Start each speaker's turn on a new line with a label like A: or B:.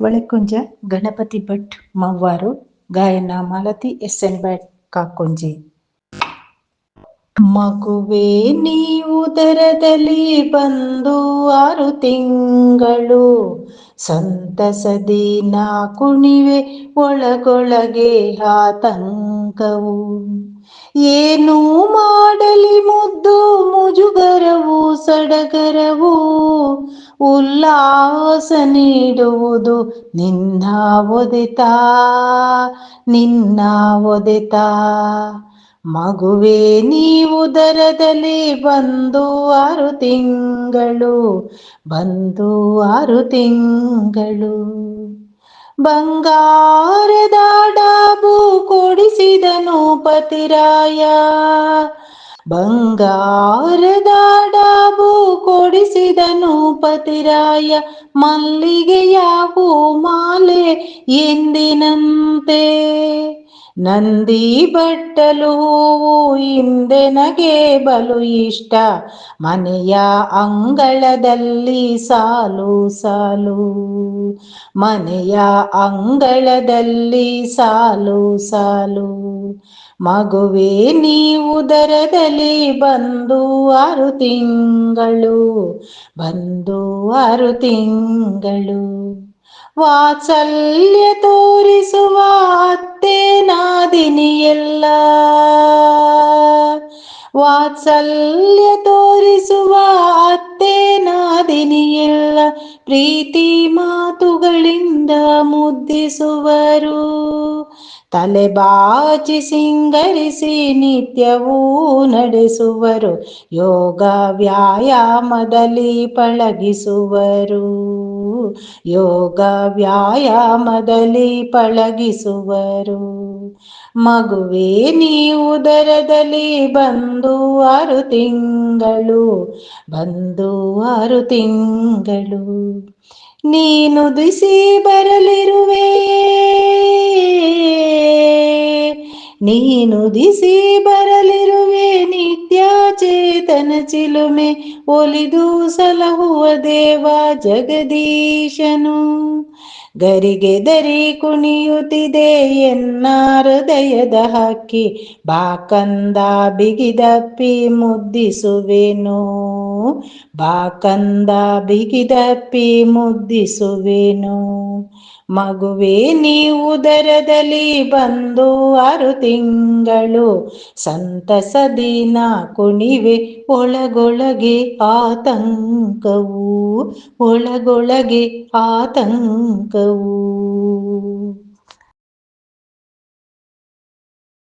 A: ಒಳಕುಂಜ ಗಣಪತಿ ಭಟ್, ಮವ್ವಾರು, ಗಾಯನ, Malathi, S N Bhat Kakonji. ಮಗುವೆ ನೀವು ದರದಲ್ಲಿ ಬಂದು ಆರು ತಿಂಗಳು ಸಂತಸದಿ ಕುಣಿವೆ ಒಳಗೊಳಗೆ ಆತಂಕವು. ಏನು ಮಾಡಲಿ ಮುದ್ದು ಮುಜುಗರವು ಸಡಗರವು ಉಲ್ಲಾಸ ನೀಡುವುದು ನಿನ್ನ ಒದೆತ ನಿನ್ನ ಒದೆತ. ಮಗುವೆ, ನೀವು ದರದಲ್ಲಿ ಬಂದು ಆರು ತಿಂಗಳು, ಬಂದು ಆರು ತಿಂಗಳು. ಬಂಗಾರದ ಡಾಬು ಕೊಡಿಸಿದನು ಪತಿರಾಯ ಬಂಗಾರದ ಡಾಬು ಕೊಡಿಸಿದನು ಪತಿರಾಯ ಮಲ್ಲಿಗೆಯ ಹೂ ಮಾಲೆ ಎಂದಿನಂತೆ. ನಂದಿ ಬಟ್ಟಲು ಹಿಂದೆ ಹಿಂದೆನಗೆ ಬಲು ಇಷ್ಟ. ಮನೆಯ ಅಂಗಳದಲ್ಲಿ ಸಾಲು ಸಾಲು. ಮನೆಯ ಅಂಗಳದಲ್ಲಿ ಸಾಲು ಸಾಲು. ಮಗುವೆ ನೀವು ದರದಲ್ಲಿ ಬಂದು ಆರು ತಿಂಗಳು, ಬಂದು ಆರು ತಿಂಗಳು. ವಾತ್ಸಲ್ಯ ತೋರಿಸುವ ವಾತ್ಸಲ್ಯ ತೋರಿಸುವ ಅತ್ತೆ ನಾದಿನಿಯಲ್ಲ ಪ್ರೀತಿ ಮಾತುಗಳಿಂದ ಮುದ್ದಿಸುವರು. ತಲೆ ಬಾಚಿ ಸಿಂಗರಿಸಿ ನಿತ್ಯವೂ ನಡೆಸುವರು. ಯೋಗ ವ್ಯಾಯಾಮದಲ್ಲಿ ಪಳಗಿಸುವರು. ಯೋಗ ವ್ಯಾಯಾಮದಲ್ಲಿ ಪಳಗಿಸುವರು. ಮಗುವೆ ನೀವು ದರದಲ್ಲಿ ಬಂದು ಆರು ತಿಂಗಳು, ಬಂದು ಆರು ತಿಂಗಳು. ನೀನು ದಿಸಿ ಬರಲಿರುವೆ. ನೀನು ದಿಸಿ ಬರಲಿರುವೆ. ನಿತ್ಯ ಚೇತನ ಚಿಲುಮೆ ಒಲಿದು ಸಲಹುವ ದೇವ ಜಗದೀಶನು. ಗರಿಗೆ ದರಿ ಕುಣಿಯುತ್ತಿದೆ ಎನ್ನ ಹೃದಯದ ಹಕ್ಕಿ. ಬಾಕಂದ ಬಿಗಿದಪ್ಪಿ ಮುದ್ದಿಸುವೆನು. ಬಾಕಂದ ಬಿಗಿದಪ್ಪಿ ಮುದ್ದಿಸುವೆನು. ಮಗುವೆ ನೀವು ದರದಲ್ಲಿ ಬಂದು ಆರು ತಿಂಗಳು ಸಂತಸದಿ ನಾ ಕುಣಿವೆ ಒಳಗೊಳಗೆ ಆತಂಕವು ಒಳಗೊಳಗೆ ಆತಂಕವು.